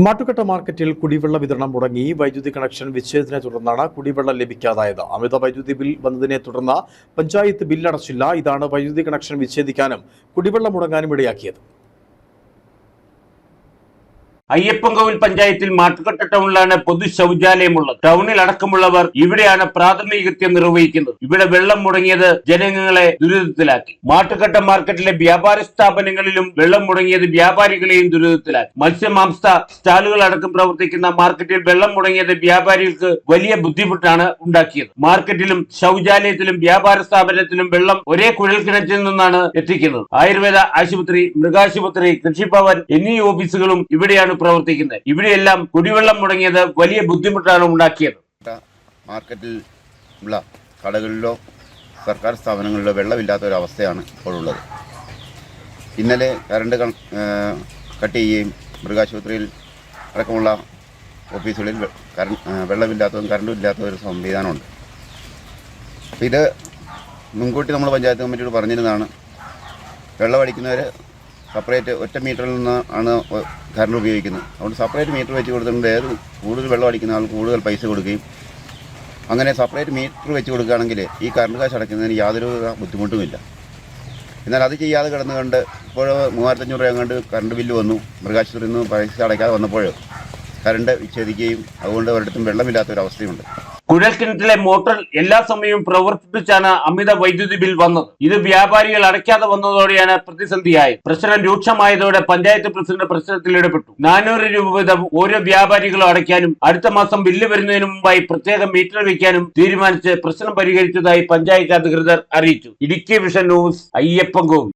മാട്ടുക്കട്ട മാർക്കറ്റിൽ കുടിവെള്ള വിതരണം മുടങ്ങി. വൈദ്യുതി കണക്ഷൻ വിച്ഛേദത്തിനെ തുടർന്നാണ് കുടിവെള്ളം ലഭിക്കാതായത്. അമിത വൈദ്യുതി ബിൽ വന്നതിനെ തുടർന്ന് പഞ്ചായത്ത് ബില്ലടച്ചില്ല. ഇതാണ് വൈദ്യുതി കണക്ഷൻ വിച്ഛേദിക്കാനും കുടിവെള്ളം മുടങ്ങാനും ഇടയാക്കിയത്. അയ്യപ്പൻകോവിൽ പഞ്ചായത്തിൽ മാട്ടുകട്ട ടൗണിലാണ് പൊതു ശൗചാലയമുള്ളത്. ടൗണിൽ അടക്കമുള്ളവർ ഇവിടെയാണ് പ്രാഥമികത്യം നിർവഹിക്കുന്നത്. ഇവിടെ വെള്ളം മുടങ്ങിയത് ജനങ്ങളെ ദുരിതത്തിലാക്കി. മാട്ടുകട്ട മാർക്കറ്റിലെ വ്യാപാര സ്ഥാപനങ്ങളിലും വെള്ളം മുടങ്ങിയത് വ്യാപാരികളെയും ദുരിതത്തിലാക്കി. മത്സ്യമാംസ സ്റ്റാളുകൾ അടക്കം പ്രവർത്തിക്കുന്ന മാർക്കറ്റിൽ വെള്ളം മുടങ്ങിയത് വ്യാപാരികൾക്ക് വലിയ ബുദ്ധിമുട്ടാണ് ഉണ്ടാക്കിയത്. മാർക്കറ്റിലും ശൗചാലയത്തിലും വ്യാപാര സ്ഥാപനത്തിലും വെള്ളം ഒരേ കുഴൽ കിണറ്റിൽ നിന്നാണ് എത്തിക്കുന്നത്. ആയുർവേദ ആശുപത്രി മൃഗാശുപത്രി കൃഷിഭവൻ എന്നീ ഓഫീസുകളും ഇവിടെയാണ് പ്രവർത്തിക്കുന്നത്. ഇവിടെയെല്ലാം കുടിവെള്ളം മുടങ്ങിയത് വലിയ ബുദ്ധിമുട്ടാണ് ഉണ്ടാക്കിയത്. മാർക്കറ്റിൽ ഉള്ള കടകളിലോ സർക്കാർ സ്ഥാപനങ്ങളിലോ വെള്ളമില്ലാത്ത ഒരു അവസ്ഥയാണ് ഇപ്പോഴുള്ളത്. ഇന്നലെ കറണ്ട് കട്ട് ചെയ്യുകയും മൃഗാശുപത്രിയിൽ അടക്കമുള്ള ഓഫീസുകളിൽ വെള്ളമില്ലാത്തതും കറണ്ടും ഇല്ലാത്ത ഒരു സംവിധാനമുണ്ട്. ഇത് മുൻകൂട്ടി നമ്മൾ പഞ്ചായത്ത് കമ്മിറ്റിയോട് പറഞ്ഞിരുന്നതാണ്. വെള്ളം അടിക്കുന്നവർ സെപ്പറേറ്റ് ഒറ്റ മീറ്ററിൽ നിന്ന് ആണ് കറണ്ട് ഉപയോഗിക്കുന്നത്. അതുകൊണ്ട് സെപ്പറേറ്റ് മീറ്റർ വെച്ച് കൊടുത്തിട്ടുണ്ട്. ഏത് കൂടുതൽ വെള്ളം അടിക്കുന്ന ആൾ കൂടുതൽ പൈസ കൊടുക്കുകയും അങ്ങനെ സെപ്പറേറ്റ് മീറ്റർ വെച്ച് കൊടുക്കുകയാണെങ്കിൽ ഈ കറണ്ട് കാശ് അടയ്ക്കുന്നതിന് യാതൊരു ബുദ്ധിമുട്ടുമില്ല. എന്നാൽ അത് ചെയ്യാതെ കിടന്നു കണ്ട് ഇപ്പോൾ മൂവായിരത്തഞ്ഞൂറ് രൂപ കണ്ട് കറണ്ട് ബില്ല് വന്നു. മൃഗാശുപത്രിയിൽ നിന്ന് പൈസ അടയ്ക്കാതെ വന്നപ്പോൾ കറണ്ട് വിച്ഛേദിക്കുകയും അതുകൊണ്ട് ഒരിടത്തും വെള്ളമില്ലാത്തൊരവസ്ഥയുണ്ട് കുഴൽക്കിണറ്റിലെ മോട്ടോർ എല്ലാ സമയവും പ്രവർത്തിപ്പിച്ചാണ് അമിത വൈദ്യുതി ബിൽ വന്നത്. ഇത് വ്യാപാരികൾ അടയ്ക്കാതെ വന്നതോടെയാണ് പ്രതിസന്ധിയായത്. പ്രശ്നം രൂക്ഷമായതോടെ പഞ്ചായത്ത് പ്രസിഡന്റ് പ്രശ്നത്തിൽ ഇടപെട്ടു. നാനൂറ് രൂപ വീതം ഓരോ വ്യാപാരികളും അടയ്ക്കാനും അടുത്ത മാസം ബില്ല് വരുന്നതിന് മുമ്പായി പ്രത്യേകം മീറ്റർ വയ്ക്കാനും തീരുമാനിച്ച് പ്രശ്നം പരിഹരിച്ചതായി പഞ്ചായത്ത് അധികൃതർ അറിയിച്ചു. Idukki vision news Ayyappankovil.